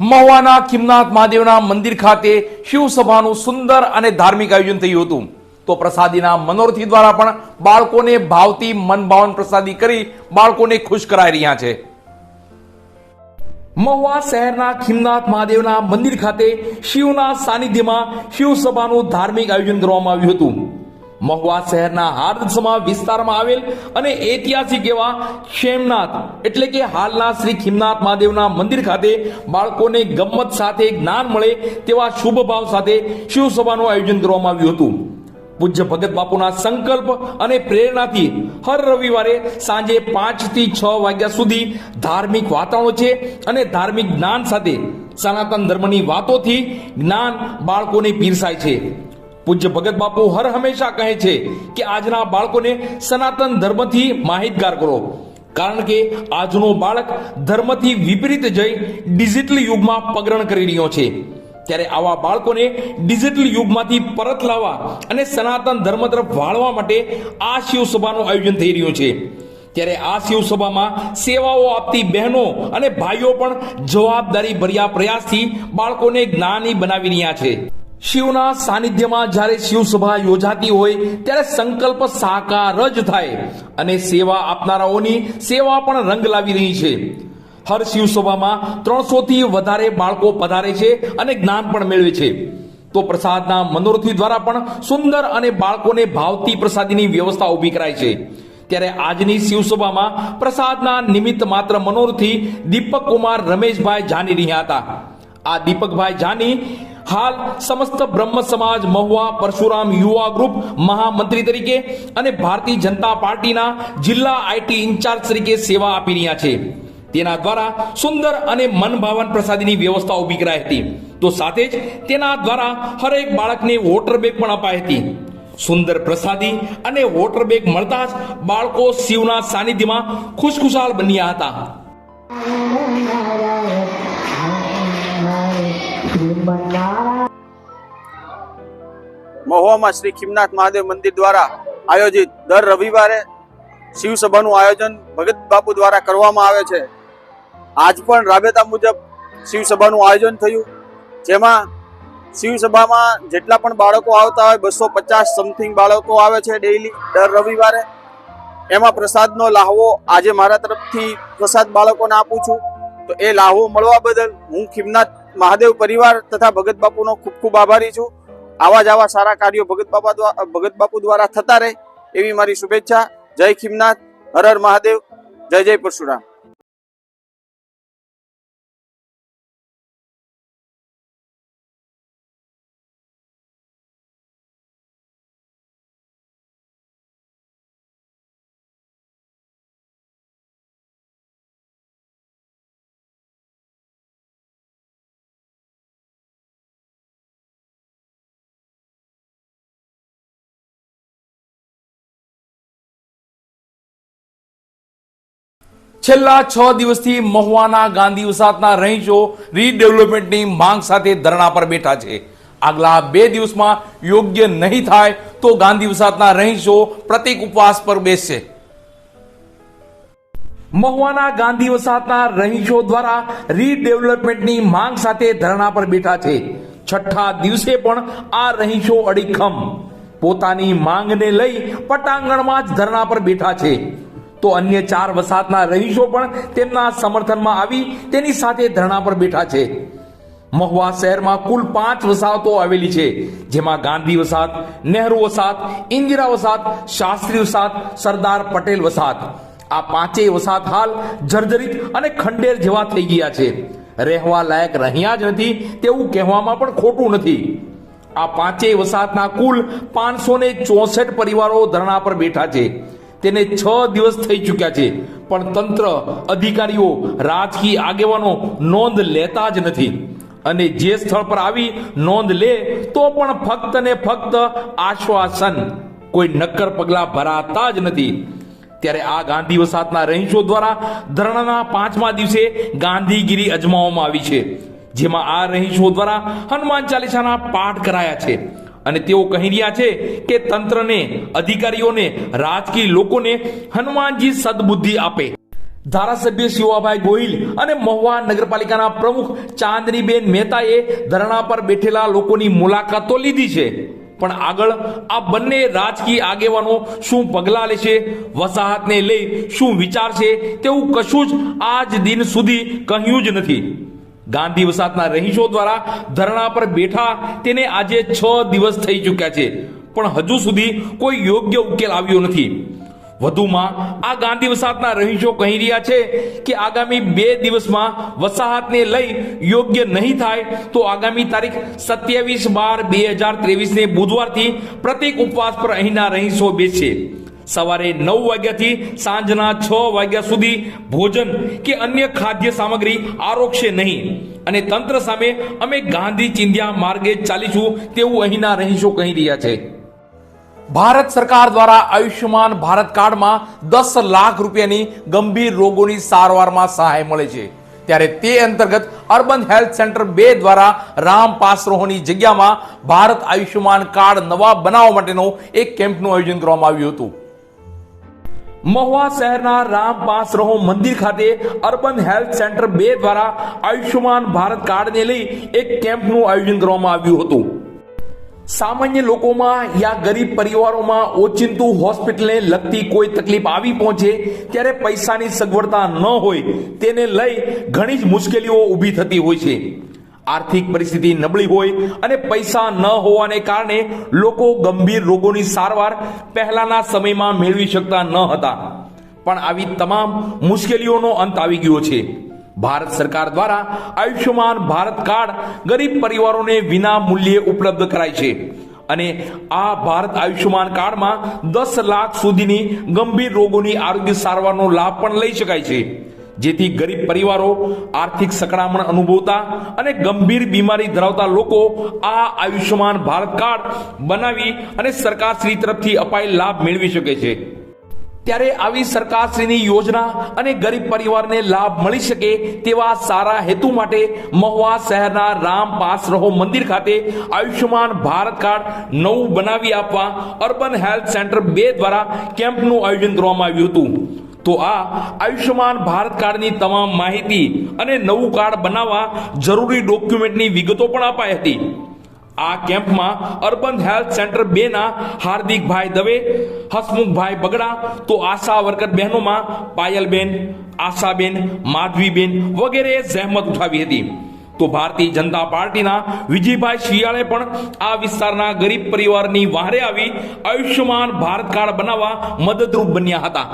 મહુવાના ખીમનાથ મહાદેવના મંદિર ખાતે શિવસભાનું સુંદર અને ધાર્મિક આયોજન થયું હતું. તો પ્રસાદીના મનોરથી દ્વારા પણ બાળકોને ભાવતી મનભાવન પ્રસાદી કરી બાળકોને ખુશ કરાઈ રહ્યા છે. મહુવા શહેરના ખીમનાથ મહાદેવના મંદિર ખાતે શિવના સાનિધ્યમાં શિવસભાનું ધાર્મિક આયોજન કરવામાં આવ્યું હતું. મહુવા શહેરના હાર્દસમા વિસ્તારમાં આવેલ અને ઐતિહાસિક એવા ક્ષેમનાથ એટલે કે હાલના શ્રી ખીમનાથ મહાદેવના મંદિર ખાતે બાળકોને ગમ્મત સાથે જ્ઞાન મળે તેવા શુભ ભાવ સાથે શિવસભાનું આયોજન કરવામાં આવ્યું હતું. પૂજ્ય ભગત બાપુના સંકલ્પ અને પ્રેરણાથી હર રવિવારે સાંજે પાંચથી છ વાગ્યા સુધી ધાર્મિક વાતાવરણ છે અને ધાર્મિક જ્ઞાન સાથે સનાતન ધર્મની વાતોથી જ્ઞાન બાળકોને પીરસાય છે. પૂજ્ય ભગત બાપુ હર હંમેશા કહે છે કે આજના બાળકોને સનાતન ધર્મથી માહિતગાર કરો. કારણ કે આજનો બાળક ધર્મથી વિપરીત જઈ ડિજિટલ યુગમાં પગરણ કરી રહ્યો છે. ત્યારે આવા બાળકોને ડિજિટલ યુગમાંથી પરત લાવવા અને સનાતન ધર્મ તરફ વાળવા માટે આ શિવસભાનું આયોજન થઈ રહ્યું છે. ત્યારે આ શિવસભામાં સેવાઓ આપતી બહેનો અને ભાઈઓ પણ જવાબદારી ભર્યા પ્રયાસથી બાળકોને જ્ઞાની બનાવી રહ્યા છે. શિવના સાનિધ્યમાં જ્યારે શિવસભા યોજાતી હોય, ત્યારે સંકલ્પ સાકાર જ થાય અને સેવા આપનારાઓની સેવા પણ રંગ લાવી રહી છે. હર શિવસભામાં ત્રણસો થી વધારે બાળકો પધારે છે અને જ્ઞાન પણ મેળવે છે. તો પ્રસાદના મનોરથી દ્વારા પણ સુંદર અને બાળકોને ભાવતી પ્રસાદીની વ્યવસ્થા ઊભી કરાય છે. ત્યારે આજની શિવસભામાં પ્રસાદના નિમિત્ત માત્ર મનોરથી દીપક કુમાર રમેશભાઈ જાની રહ્યા હતા. આ દીપકભાઈ જાની હાલ સમસ્ત બ્રહ્મ સમાજ, મહુવા, પરશુરામ યુવા ગ્રુપ, મહામંત્રી તરીકે અને ભારતીય જનતા પાર્ટીના જિલ્લા આઈટી ઇન્ચાર્જ તરીકે સેવા આપી રહ્યા છે. તેના દ્વારા સુંદર અને મનભાવન પ્રસાદીની વ્યવસ્થા ઊભી કરાઈ હતી. તો સાથે જ તેના દ્વારા હરેક બાળકને વોટર બેગ પણ અપાઈ હતી. સુંદર પ્રસાદી અને વોટર બેગ મળતા જ બાળકો શિવના સાનિધ્યમાં ખુશખુશાલ બન્યા હતા. મહુવામાં શ્રી ખીમનાથ મહાદેવ મંદિર દ્વારા આયોજિત દર રવિવારે શિવસભાનું આયોજન ભગત બાપુ દ્વારા કરવામાં આવે છે. આજ પણ રાબેતા મુજબ શિવસભાનું આયોજન થયું. જેમાં શિવસભામાં જેટલા પણ બાળકો આવતા હોય, બસો પચાસ સમથિંગ બાળકો આવે છે ડેઈલી દર રવિવારે. એમાં પ્રસાદનો લાહવો આજે મારા તરફથી પ્રસાદ બાળકોને આપું છું. તો એ લાહવો મળવા બદલ હું ખીમનાથ મહાદેવ પરિવાર તથા ભગત બાપુનો ખૂબ ખૂબ આભારી છું. આવા જ આવા સારા કાર્યો ભગત બાપા દ્વારા ભગત બાપુ દ્વારા થતા રહે એવી મારી શુભેચ્છા. જય ખીમનાથ, હર હર મહાદેવ, જય જય પરશુરામ. છેલ્લા છ દિવસથી મહુવાના ગાંધી વસાતના રહીશો રીડેવલપમેન્ટની માંગ સાથે ધરણા પર બેઠા છે. આગલા બે દિવસમાં યોગ્ય નહીં થાય તો ગાંધી વસાતના રહીશો પ્રતિક ઉપવાસ પર બેસશે. મહુવાના ગાંધી વસાતના રહીશો દ્વારા રીડેવલપમેન્ટની માંગ સાથે ધરણા પર બેઠા છે. છઠ્ઠા દિવસે પણ આ રહીશો અડીખમ. પોતાની માંગને લઈ પટાંગણમાં જ ધરણા પર બેઠા છે. તો અન્ય ચાર વસાહતના રહીશો પણ તેમના સમર્થનમાં આવી તેની સાથે ધરણા પર બેઠા છે. મહુવા શહેરમાં કુલ પાંચ વસાહતો આવેલી છે, જેમાં ગાંધી વસાહત, નહેરુ વસાહત, ઇન્દિરા વસાહત, શાસ્ત્રી વસાહત, સરદાર પટેલ વસાહત. આ પાંચેય વસાહત હાલ જર્જરિત અને ખંડેર જેવા થઈ ગયા છે. રહેવા લાયક રહ્યા જ નથી તેવું કહેવામાં પણ ખોટું નથી. આ પાંચેય વસાહતના કુલ પાંચસો ચોસઠ પરિવારો ધરણા પર બેઠા છે. તેને છ દિવસ થઈ ચૂક્યા છે. પણ તંત્ર, અધિકારીઓ, રાજકીય આગેવાનો નોંધ લેતા જ નથી. અને જે સ્થળ પર આવી નોંધ લે, તો પણ ફક્ત ને ફક્ત આશ્વાસન. કોઈ નક્કર પગલા ભરાતા જ નથી. ત્યારે આ ગાંધી વસાહતના રહીશો દ્વારા ધરણાના પાંચમા દિવસે ગાંધીગીરી અજમાવવામાં આવી છે. જેમાં આ રહીશો દ્વારા હનુમાન ચાલીસાના પાઠ કરાયા છે. અને તેઓ કહી રહ્યા છે કે તંત્રને, અધિકારીઓને, રાજકીય લોકોને હનુમાનજી સદબુદ્ધિ આપે. ધારાસભ્ય શિવાભાઈ ગોહિલ અને મહુવા નગરપાલિકાના પ્રમુખ ચાંદનીબેન મહેતાએ ધરણા પર બેઠેલા લોકોની મુલાકાતો લીધી છે. પણ આગળ આ બંને રાજકીય આગેવાનો શું પગલાં લેશે, વસાહતને લઈ શું વિચારશે, તેવું કશું જ આજ દિન સુધી કહ્યું જ નથી. ગાંધી વસાતના રહીશો દ્વારા ધરણા પર બેઠા તેને આજે છ દિવસ થઈ ચૂક્યા છે. પણ હજુ સુધી કોઈ યોગ્ય ઉકેલ આવ્યો નથી. વધુમાં આ ગાંધી વસાહતના રહીશો કહી રહ્યા છે કે આગામી બે દિવસમાં વસાહતને લઈ યોગ્ય નહીં થાય તો આગામી તારીખ સત્યાવીસ બાર બે હજાર ત્રેવીસને બુધવારથી પ્રતિક ઉપવાસ પર અહીંના રહીશો બેસશે સવારે નવ વાગ્યાથી સાંજના છ વાગ્યા સુધી ભોજન કે અન્ય ખાદ્ય સામગ્રી આરોગશે નહીં. અને તંત્ર સામે અમે ગાંધી ચિંધ્યા માર્ગે ચાલીશું તેવું અહીંના રહીશો કહી રહ્યા છે. ભારત સરકાર દ્વારા આયુષ્યમાન ભારત કાર્ડમાં દસ લાખ રૂપિયાની ગંભીર રોગોની સારવારમાં સહાય મળે છે. ત્યારે તે અંતર્ગત અર્બન હેલ્થ સેન્ટર બે દ્વારા રામ પાસરોહોની જગ્યામાં ભારત આયુષ્યમાન કાર્ડ નવા બનાવવા માટેનો એક કેમ્પનું આયોજન કરવામાં આવ્યું હતું. મહુવા શહેરના રામ પાસરહો મંદિર ખાતે અર્બન હેલ્થ સેન્ટર બે દ્વારા આયુષ્યમાન ભારત કાર્ડને લઈ એક કેમ્પનું આયોજન કરવામાં આવ્યું હતું. સામાન્ય લોકોમાં યા ગરીબ પરિવારોમાં ઓચિંતું હોસ્પિટલને લગતી કોઈ તકલીફ આવી પહોંચે ત્યારે પૈસાની સગવડતા ન હોય તેને લઈ ઘણી જ મુશ્કેલીઓ ઊભી થતી હોય છે. આર્થિક પરિસ્થિતિ નબળી હોય અને પૈસા ન હોવાને કારણે લોકો ગંભીર રોગોની સારવાર પહેલાના સમયમાં મેળવી શકતા ન હતા. પણ આવી તમામ મુશ્કેલીઓનો અંત આવી ગયો છે. ભારત સરકાર દ્વારા આયુષ્યમાન ભારત કાર્ડ ગરીબ પરિવારોને વિના મૂલ્યે ઉપલબ્ધ કરાય છે. અને આ ભારત આયુષ્યમાન કાર્ડમાં દસ લાખ સુધીની ગંભીર રોગોની આરોગ્ય સારવારનો લાભ પણ લઈ શકાય છે. જેથી ગરીબ પરિવારો આર્થિક સકળામણ અનુભવતા અને ગંભીર બીમારી ધરાવતા લોકો આ આયુષ્યમાન ભારત કાર્ડ બનાવી અને સરકારશ્રી તરફથી અપાયેલ લાભ મેળવી શકે છે. ત્યારે આવી સરકારશ્રીની યોજના અને ગરીબ પરિવારને લાભ મળી શકે તેવા સારા હેતુ માટે મહુવા શહેરના રામ પાસરહો મંદિર ખાતે આયુષ્યમાન ભારત કાર્ડ નવું બનાવી આપવા અર્બન હેલ્થ સેન્ટર બે દ્વારા કેમ્પનું આયોજન કરવામાં આવ્યું હતું. તો આ આયુષ્યમાન ભારત કાર્ડની તમામ માહિતી અને નવું કાર્ડ બનાવવા જરૂરી ડોક્યુમેન્ટની વિગતો પણ અપાઈ હતી. આ કેમ્પમાં અર્બન હેલ્થ સેન્ટર બે ના હાર્દિકભાઈ દવે, હસમુખભાઈ બગડા, તો આશા વર્કર બહેનોમાં પાયલબેન, આશાબેન, માધવીબેન વગેરે જહેમત ઉઠાવી હતી. તો ભારતીય જનતા પાર્ટીના વિજયભાઈ શિયાળે પણ આ વિસ્તારના ગરીબ પરિવારની વહારે આવી આયુષ્યમાન ભારત કાર્ડ બનાવવા મદદરૂપ બન્યા હતા.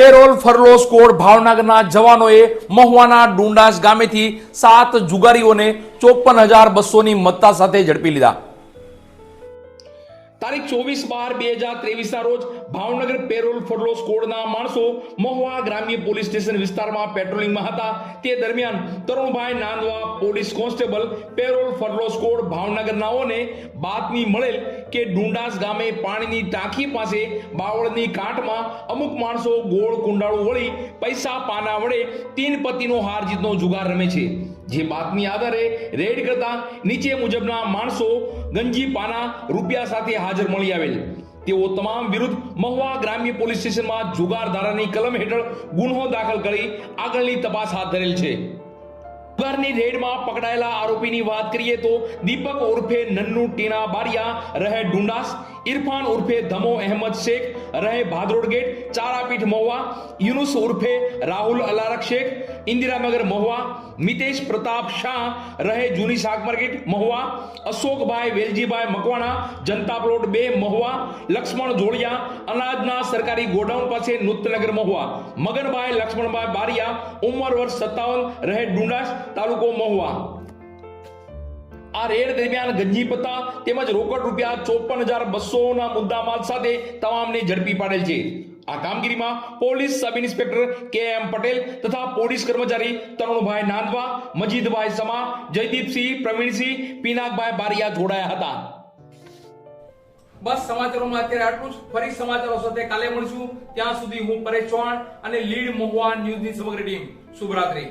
પેરોલ ફરલો સ્કોડ ભાવનગરના જવાનોએ મહુવાના ડુંડાસ ગામેથી સાત જુગારીઓને ચોપન હજાર બસોની મત્તા સાથે ઝડપી લીધા. તારીખ ચોવીસ બાર બે હજાર ત્રેવીસ ના રોજ ભાવનગર પેરોલ ફરલો સ્કોડના માણસો મહુવા ગ્રામ્ય પોલીસ સ્ટેશન વિસ્તારમાં પેટ્રોલિંગમાં હતા. તે દરમિયાન Tarunbhai Nandva police constable parole furlough squad ભાવનગરનાઓને બાતમી મળેલ કે ડુંડાસ ગામે પાણીની ટાંકી પાસે બાવળની કાંઠમાં અમુક માણસો ગોળ કુંડાળું વળી પૈસા પાના વડે તીન પતિનો હાર જીતનો જુગાર રમે છે. જે બાતમી આધારે રેડ કરતા નીચે મુજબના માણસો ગંજી પાના રૂપિયા સાથે હાજર મળી આવેલ. તેઓ તમામ વિરુદ્ધ મહુવા ગ્રામ્ય પોલીસ સ્ટેશનમાં જુગાર ધારાની કલમ હેઠળ ગુનો દાખલ કરી આગળની તપાસ હાથ ધરેલ છે. જુગારની રેડમાં પકડાયેલા આરોપીની વાત કરીએ તો દીપક ઉર્ફે નન્નુ ટીના બારિયા રહે ડુંડાસ, ઇરફાન ઉર્ફે ધમો અહેમદ શેખ, રહે ભાદરોડ ગેટ ચારાપીઠ મહુવા, યુનુસ ઉર્ફે રાહુલ અલારક શેખ, ઇન્દિરાનગર મહુવા, મિતેશ પ્રતાપ શાહ, રહે જૂની શાક માર્કેટ મહુવા, અશોકભાઈ વેલજીભાઈ મકવાણા, જનતા પ્લોટ બે મહુવા, લક્ષ્મણ જોડિયા, અનાજના સરકારી ગોડાઉન પાસે નૂતનગર મહુવા, મગનભાઈ લક્ષ્મણભાઈ બારિયા, ઉંમર વર્ષ સત્તાવન, રહે ડુંડાસ તાલુકો મહુવા. આ રેડ દરમિયાન ગંજી પત્તા તેમજ રોકડ રૂપિયા ચોપન હજાર બસો ના મુદ્દામાલ સાથે તમામને ઝડપી પાડેલ છે. આ કામગીરીમાં પોલીસ સબ ઇન્સ્પેક્ટર કે એમ પટેલ તથા પોલીસ કર્મચારી તરુણભાઈ નાંદવા, મજીદભાઈ સમા જયદીપસિંહ, પ્રવીણસિંહ, પિનાકભાઈ બારિયા જોડાયા હતા. બસ સમાચારોમાં અત્યારે આટલું જ. ફરી સમાચારો સાથે કાલે મળશું. ત્યાં સુધી હું પરેશ ચૌહાણ અને લીડ મહુવા ન્યૂઝની સમગ્ર ટીમ. શુભરાત્રી.